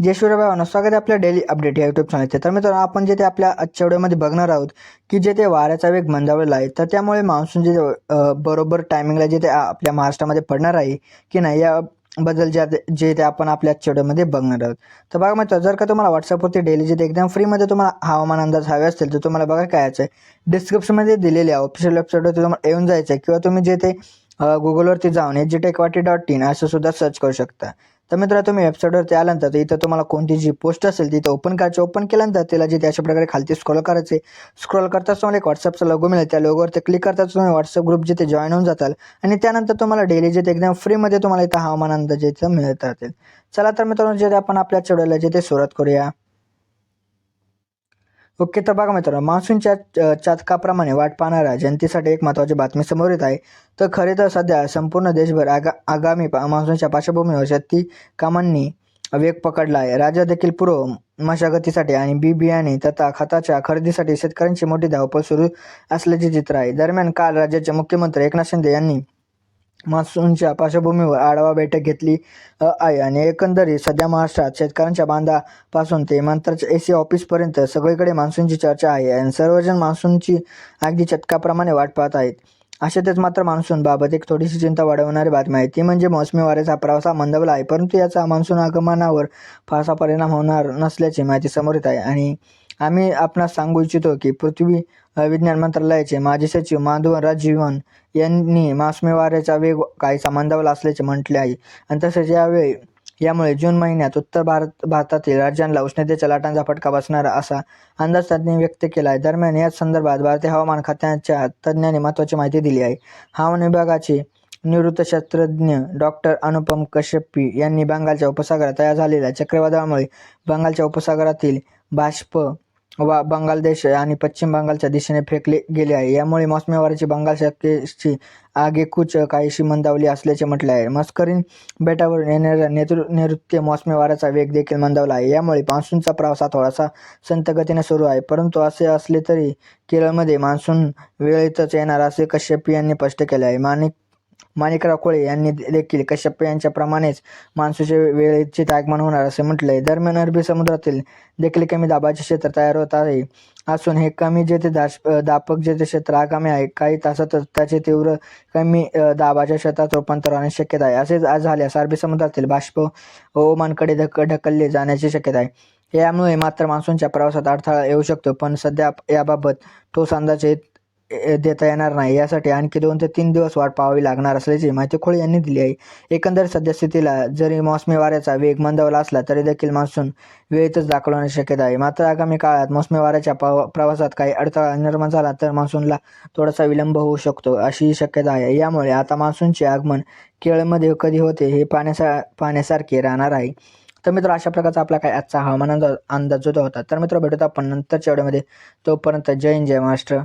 जय शिवराय स्वागत आहे आपल्या डेली अपडेट या युट्यूब चॅनलचे तर मित्रांनो आपण जे ते आपल्या आजच्या व्हिडिओमध्ये बघणार आहोत की जे ते वाऱ्याचा वेग मंदावलेला आहे तर त्यामुळे मान्सून जे बरोबर टायमिंगला जे ते आपल्या महाराष्ट्रामध्ये पडणार आहे की नाही या बद्दल ज्या जे ते आपण आपल्या आजच्या व्हिडिओमध्ये बघणार आहोत. तर बघा मित्र जर का तुम्हाला व्हॉट्सअपवरती डेली जे ते एकदम फ्रीमध्ये तुम्हाला हवामान अंदाज हवे असतील तर तुम्हाला बघा काय यायचं आहे डिस्क्रिप्शनमध्ये दिलेली आहे ऑफिशियल वेबसाईटवरती तुम्हाला येऊन जायचं आहे किंवा तुम्ही जे ते गुगलवरती जाऊन एच जी टेकवाटी डॉट इन असं सुद्धा सर्च करू शकता. तर मित्र तुम्ही वेबसाईटवरती आल्यानंतर इथं तुम्हाला कोणती जी पोस्ट असेल तिथं ओपन करायची ओपन केल्यानंतर तिला जे अशा प्रकारे खालती स्क्रॉल करायचे. स्क्रॉल करताच तुम्हाला एक व्हॉट्सअपचा लोगो मिळेल. त्या लोगोवरती क्लिक करताच तुम्ही व्हॉट्सअप ग्रुप जिथे जॉईन होऊन जाताल. आणि त्यानंतर तुम्हाला डेली जिथे एकदम फ्रीमध्ये तुम्हाला इथं हवामान अंदाज इथं मिळत राहतील चला तर मित्रांनो जे आपण आपल्या चढवल्या जिथे सुरुवात करूया. ओके तर बघा मित्रांनो मान्सूनच्या चातकाप्रमाणे वाट पाहणाऱ्या जनतेसाठी एक महत्त्वाची बातमी समोर येत आहे. तर खरे तर सध्या संपूर्ण देशभर आगा आगामी पा- मान्सूनच्या पार्श्वभूमीवर शेती कामांनी वेग पकडला आहे. राज्यात देखील पूर्व मशागतीसाठी आणि बी बियाणे तथा खताच्या खरेदीसाठी शेतकऱ्यांची मोठी धावपळ सुरू असल्याचे चित्र आहे. दरम्यान काल राज्याचे मुख्यमंत्री एकनाथ शिंदे यांनी मान्सूनच्या पार्श्वभूमीवर आढावा बैठक घेतली आहे. आणि एकंदरीत सध्या महाराष्ट्रात शेतकऱ्यांच्या बांधापासून ते मंत्राच्या ए सी ऑफिसपर्यंत सगळीकडे मान्सूनची चर्चा आहे आणि सर्वजण मान्सूनची अगदी चटकाप्रमाणे वाट पाहत आहेत. अशातच मात्र मान्सूनबाबत एक थोडीशी चिंता वाढवणारी बातमी आहे. ती म्हणजे मोसमी वाऱ्याचा प्रवासा मंदवला आहे परंतु याचा मान्सून आगमनावर फारसा परिणाम होणार नसल्याची माहिती समोर येत आहे. आणि आम्ही आपणास सांगू इच्छितो की पृथ्वी विज्ञान मंत्रालयाचे माजी सचिव माधवन राजीवन यांनी मासमेवाऱ्याचा वेग काहीसा मंदावला असल्याचे म्हटले आहे. आणि तसेच यावेळी यामुळे जून महिन्यात उत्तर भारत भारतातील राज्यांना उष्णतेच्या लाटांचा फटका बसणारा असा अंदाज त्यांनी व्यक्त केला आहे दरम्यान याच संदर्भात भारतीय हवामान खात्याच्या तज्ज्ञांनी महत्त्वाची माहिती दिली आहे. हवामान विभागाचे निवृत्त शास्त्रज्ञ डॉक्टर अनुपम कश्यपी यांनी बंगालच्या उपसागरात तयार झालेल्या चक्रीवादळामुळे बंगालच्या उपसागरातील बाष्प वा बांगलादेश आणि पश्चिम बंगालच्या दिशेने फेकले गेले आहे. यामुळे मौसमी वाऱ्याची बंगाल शाखेची आगेकूच काहीशी मंदावली असल्याचे म्हटले आहे. मस्करीन बेटावरून येणाऱ्या नेतृ नैऋत्य मोसमी वाऱ्याचा वेग देखील मंदावला आहे. यामुळे मान्सूनचा प्रवास हा थोडासा संतगतीने सुरू आहे. परंतु असे असले तरी केरळमध्ये मान्सून वेळेतच येणार असे कश्यप यांनी स्पष्ट केले आहे. माणिक माणिकराव कोळी यांनी देखील कश्यप यांच्याप्रमाणेच मान्सूनचे वेळेचे आगमन होणार असे म्हटले. आहे दरम्यान अरबी समुद्रातील देखील कमी दाबाचे क्षेत्र तयार होत आहे. असून हे कमी जेथे दाश दापक जेथे क्षेत्र आगामी आहे काही तासातच त्याचे तीव्र कमी दाबाच्या क्षेत्रात रूपांतर होण्याची शक्यता आहे. असेच आज झाल्यास अरबी समुद्रातील बाष्प ओमानकडे ढक ढकलले जाण्याची शक्यता आहे. यामुळे मात्र मान्सूनच्या प्रवासात अडथळा येऊ शकतो. पण सध्या याबाबत ठोस अंदाज येत देता येणार नाही. यासाठी आणखी दोन ते तीन दिवस वाट पाहावी लागणार असल्याची माहिती खोळे यांनी दिली आहे. एकंदर सद्यस्थितीला जरी मोसमी वाऱ्याचा वेग मंदावला असला तरी देखील मान्सून वेळेतच दाखल होण्याची शक्यता आहे. मात्र आगामी काळात मोसमी वाऱ्याच्या प्रवासात काही अडथळा निर्माण झाला तर मान्सूनला थोडासा विलंब होऊ शकतो अशी शक्यता आहे. यामुळे आता मान्सूनचे आगमन केळमध्ये कधी होते हे पाण्यासा पाहण्यासारखे राहणार आहे. तर मित्र अशा प्रकारचा आपला काय आजचा हवामान अंदाज अंदाज होता तर मित्र भेटूत आपण नंतरच्या व्हिडिओमध्ये. तोपर्यंत जय हिंद जय महाराष्ट्र.